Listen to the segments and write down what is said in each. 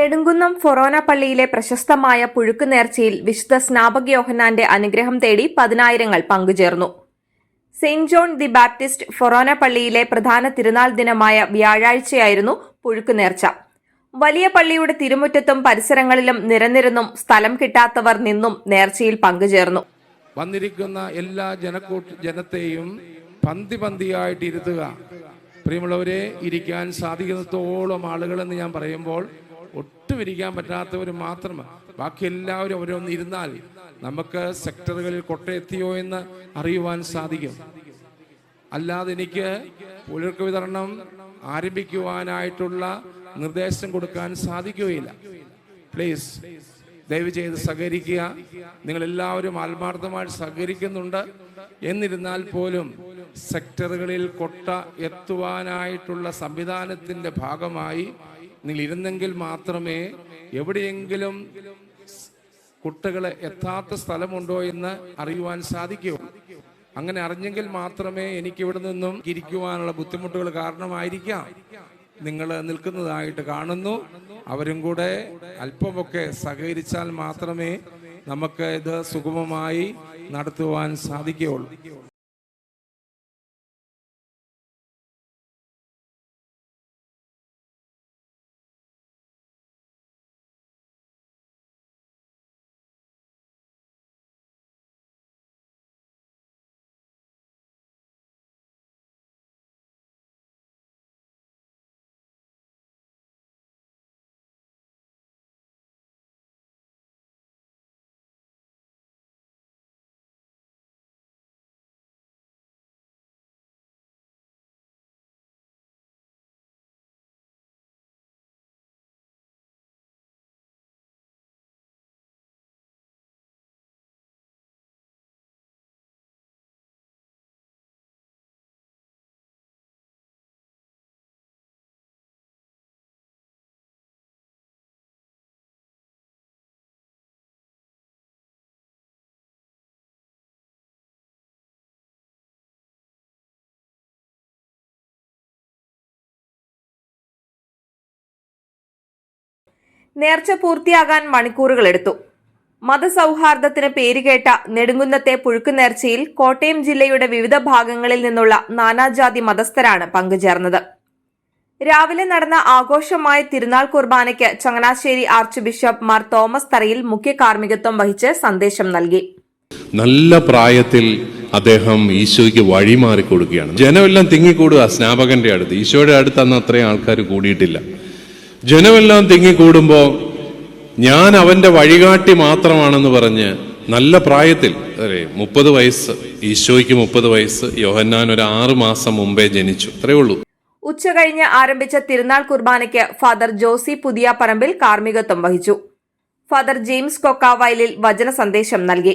നെടുങ്കുന്നം ഫൊറോന പള്ളിയിലെ പ്രശസ്തമായ പുഴുക്ക് നേർച്ചയിൽ വിശുദ്ധ സ്നാപക യോഹന്നാന്റെ അനുഗ്രഹം തേടി പതിനായിരങ്ങൾ പങ്കുചേർന്നു. സെയിന്റ് ജോൺ ദി ബാപ്റ്റിസ്റ്റ് ഫൊറോന പള്ളിയിലെ പ്രധാന തിരുനാൾ ദിനമായ വ്യാഴാഴ്ചയായിരുന്നു പുഴുക്ക് നേർച്ച വലിയ പള്ളിയുടെ തിരുമുറ്റത്തും പരിസരങ്ങളിലും നിരന്നിരുന്നും സ്ഥലം കിട്ടാത്തവർ നിന്നും നേർച്ചയിൽ പങ്കുചേർന്നു. വന്നിരിക്കുന്ന എല്ലാ ജനക്കൂട്ട ജനത്തെയും പന്തി പന്തിയായിട്ട് ഇരുത്തുക. പ്രിയമുള്ളവരെ ഇരിക്കാൻ സാധിക്കുന്നത്തോളം ആളുകളെന്ന് ഞാൻ പറയുമ്പോൾ ഒട്ടും ഇരിക്കാൻ പറ്റാത്തവർ മാത്രം ബാക്കി എല്ലാവരും അവരൊന്ന് ഇരുന്നാൽ നമുക്ക് സെക്ടറുകളിൽ കൊട്ടയെത്തിയോ എന്ന് അറിയുവാൻ സാധിക്കും. അല്ലാതെ എനിക്ക് പുലർക്ക് വിതരണം ആരംഭിക്കുവാനായിട്ടുള്ള നിർദ്ദേശം കൊടുക്കാൻ സാധിക്കുകയില്ല. പ്ലീസ് ദയവ് ചെയ്ത് സഹകരിക്കുക. നിങ്ങൾ എല്ലാവരും ആത്മാർത്ഥമായിട്ട് സഹകരിക്കുന്നുണ്ട്. എന്നിരുന്നാൽ പോലും സെക്ടറുകളിൽ കൊട്ട എത്തുവാനായിട്ടുള്ള സംവിധാനത്തിന്റെ ഭാഗമായി നിങ്ങൾ ഇരുന്നെങ്കിൽ മാത്രമേ എവിടെയെങ്കിലും കുട്ടികളെ എത്താത്ത സ്ഥലമുണ്ടോ എന്ന് അറിയുവാൻ സാധിക്കൂ. അങ്ങനെ അറിഞ്ഞെങ്കിൽ മാത്രമേ എനിക്ക് ഇവിടെ നിന്നും ഇരിക്കുവാനുള്ള ബുദ്ധിമുട്ടുകൾ കാരണമായിരിക്കാം. നിങ്ങൾ നിൽക്കുന്നതായിട്ട് കാണുന്നു. അവരും കൂടെ അല്പമൊക്കെ സഹകരിച്ചാൽ മാത്രമേ നമുക്ക് ഇത് സുഗമമായി നടത്തുവാൻ സാധിക്കുകയുള്ളൂ. നേർച്ച പൂർത്തിയാകാൻ മണിക്കൂറുകളെടുത്തു. മതസൗഹാർദ്ദത്തിന് പേരുകേട്ട നെടുങ്കുന്നത്തെ പുഴുക്ക് നേർച്ചയിൽ കോട്ടയം ജില്ലയുടെ വിവിധ ഭാഗങ്ങളിൽ നിന്നുള്ള നാനാജാതി മതസ്ഥരാണ് പങ്കുചേർന്നത്. രാവിലെ നടന്ന ആഘോഷമായ തിരുനാൾ കുർബാനയ്ക്ക് Changanassery archbishop Mar Thomas Tharayil മുഖ്യ കാർമ്മികത്വം വഹിച്ച് സന്ദേശം നൽകി. നല്ല പ്രായത്തിൽ അദ്ദേഹം ഈശോയ്ക്ക് വഴിമാറി കൊടുക്കുകയാണ്. ജനമെല്ലാം തിങ്ങിക്കൂടുക സ്നാപകന്റെ അടുത്ത്. ഈശോയുടെ അടുത്ത് അന്ന് അത്രയും ആൾക്കാർ കൂടിയിട്ടില്ല. ജനമെല്ലാം തിങ്ങിക്കൂടുമ്പോൾ ഞാൻ അവന്റെ വഴികാട്ടി മാത്രമാണെന്ന് പറഞ്ഞ് നല്ല പ്രായത്തിൽ അതെ മുപ്പത് വയസ്സ് ഈശോയ്ക്ക് മുപ്പത് വയസ്സ് യോഹന്നാൻ ഒരു ആറു മാസം മുമ്പേ ജനിച്ചു. അത്രേ ഉള്ളൂ. ഉച്ചകഴിഞ്ഞ് ആരംഭിച്ച തിരുനാൾ കുർബാനയ്ക്ക് ഫാദർ ജോസി പുതിയ പറമ്പിൽ കാർമികത്വം വഹിച്ചു. ഫാദർ ജെയിംസ് കൊക്കാവയലിൽ വചന സന്ദേശം നൽകി.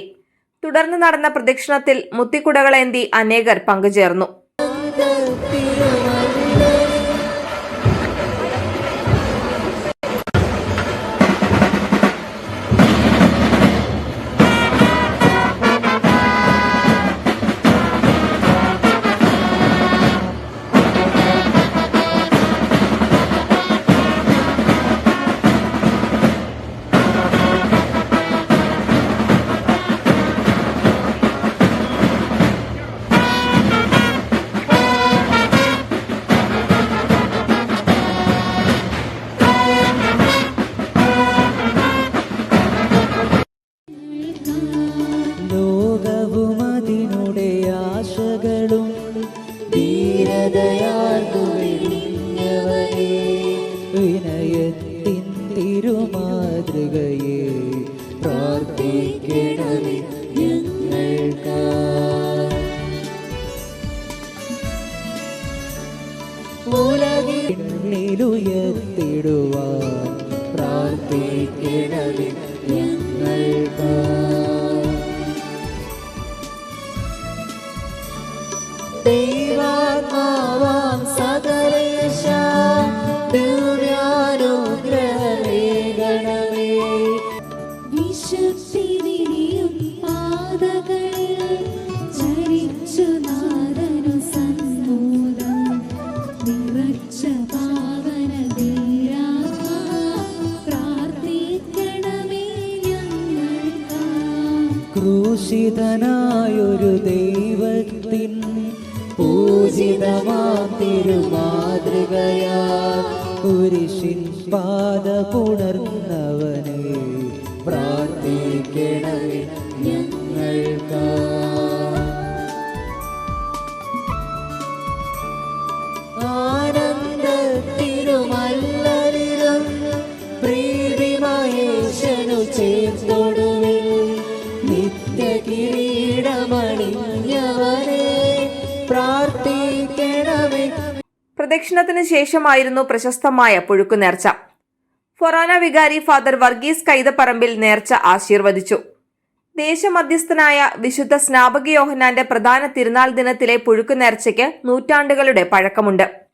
തുടർന്ന് നടന്ന പ്രദക്ഷിണത്തിൽ മുത്തിക്കുടകളേന്തി അനേകർ പങ്കുചേർന്നു. ആശകളും ധീരതയാർന്നു വെടിഞ്ഞവനെ വിനയത്തിൻ തിരുമാതൃകയെ പ്രാർത്ഥിക്കണമേ ഞങ്ങൾക്ക്. ഉലകിലുയർത്തിടുവാൻ പ്രാർത്ഥിക്കണമേ ഞങ്ങൾക്ക്. ദൈവാത്മാവാം സകലേശ ദിവ്യാനുഗ്രഹണമേ വിശുദ്ധി വിരിയും പാതകളിൽ ചരിച്ചു നാദനു സന്തോഷം നിറച്ച പാവന പ്രാർത്ഥിക്കണമേ ഞങ്ങൾക്ക്. ക്രൂശിതനായൊരു ദൈവത്തിൻ പൂജിതമാം തിരുമാതൃകയാ കുരിശിൻ പാത പുണർന്നവനെ പ്രാർത്ഥിക്കണമേ. പ്രദക്ഷിണത്തിന് ശേഷമായിരുന്നു പ്രശസ്തമായ പുഴുക്കുനേർച്ച ഫൊറാന വികാരി ഫാദർ വർഗീസ് കൈതപ്പറമ്പിൽ നേർച്ച ആശീർവദിച്ചു. ദേശമധ്യസ്ഥനായ വിശുദ്ധ സ്നാപക യോഹന്നാന്റെ പ്രധാന തിരുനാൾ ദിനത്തിലെ പുഴുക്കുനേർച്ചയ്ക്ക് നൂറ്റാണ്ടുകളുടെ പഴക്കമുണ്ട്.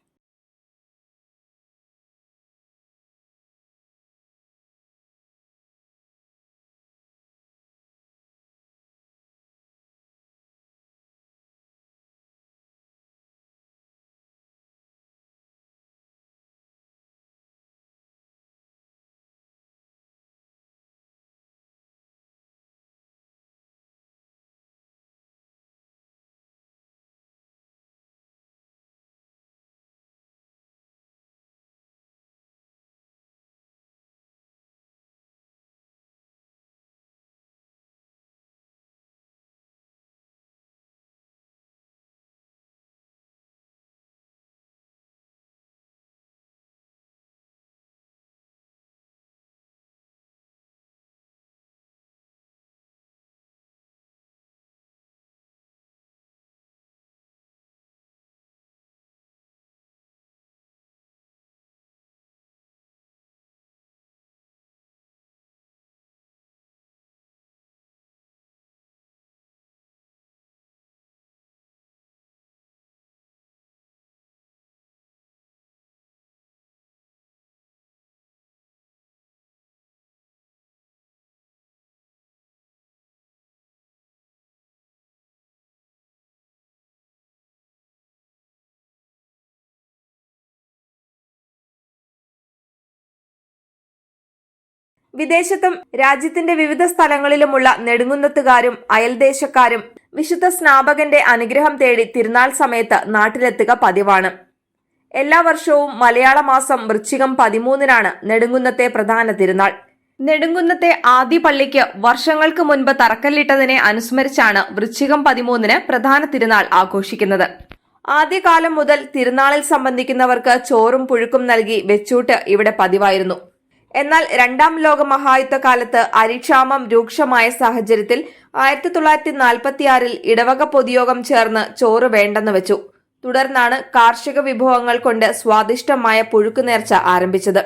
വിദേശത്തും രാജ്യത്തിന്റെ വിവിധ സ്ഥലങ്ങളിലുമുള്ള നെടുങ്കുന്നത്തുകാരും അയൽദേശക്കാരും വിശുദ്ധ സ്നാപകന്റെ അനുഗ്രഹം തേടി തിരുനാൾ സമയത്ത് നാട്ടിലെത്തുക പതിവാണ്. എല്ലാ വർഷവും മലയാള മാസം വൃശ്ചികം പതിമൂന്നിനാണ് നെടുങ്കുന്നത്തെ പ്രധാന തിരുനാൾ. നെടുങ്കുന്നത്തെ ആദ്യ പള്ളിക്ക് വർഷങ്ങൾക്ക് മുൻപ് തറക്കല്ലിട്ടതിനെ അനുസ്മരിച്ചാണ് വൃശ്ചികം പതിമൂന്നിന് പ്രധാന തിരുനാൾ ആഘോഷിക്കുന്നത്. ആദ്യകാലം മുതൽ തിരുനാളിൽ സംബന്ധിക്കുന്നവർക്ക് ചോറും പുഴുക്കും നൽകി വെച്ചൂട്ട് ഇവിടെ പതിവായിരുന്നു. എന്നാൽ രണ്ടാം ലോക മഹായുദ്ധ കാലത്ത് അരിക്ഷാമം രൂക്ഷമായ സാഹചര്യത്തിൽ ആയിരത്തി തൊള്ളായിരത്തി നാൽപ്പത്തിയാറിൽ ഇടവക പൊതുയോഗം ചേർന്ന് ചോറ് വേണ്ടെന്ന് വെച്ചു. തുടർന്നാണ് കാർഷിക വിഭവങ്ങൾ കൊണ്ട് സ്വാദിഷ്ടമായ പുഴുക്കുനേർച്ച ആരംഭിച്ചത്.